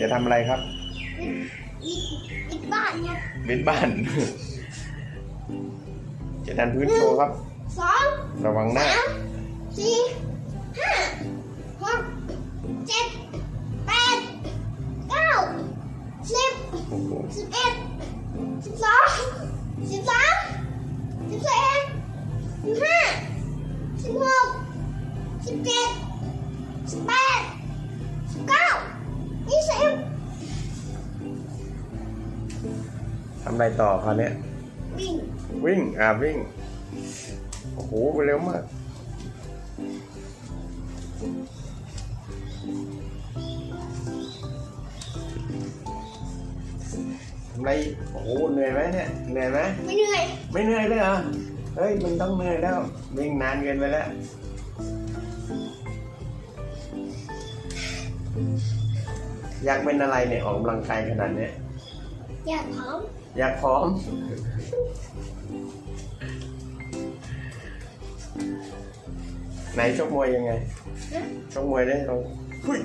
จะทำอะไรครับอีกอีกบ้านเนี่ยบิดบ้าน จะดันพื้นโชว์ครับ สองระวังหน้า สามสี่ห้าหกเจ็ดแปดเก้าสิบโอ้โหสิบเอ็ดสิบสองสิบสามสิบสี่สิบห้าสิบหกสิบเจ็ดสิบแปด ทำอะไรต่อคราวเนี้ยวิ่ง วิ่ง อ่าวิ่ง โอ้โหเร็วมาก ทำไร โอ้โหเหนื่อยไหมเนี่ย เหนื่อยไหม ไม่เหนื่อย ไม่เหนื่อยเลยเหรอ เฮ้ย มันต้องเหนื่อยแล้ว วิ่งนานเกินไปแล้วอยากเป็นอะไรเนี่ยออกกำลังกายขนาดเนี้ย อยากพร้อม อยากพร้อม ไหนชกมวยยังไงนะชกมวยได้ลองหุ้ย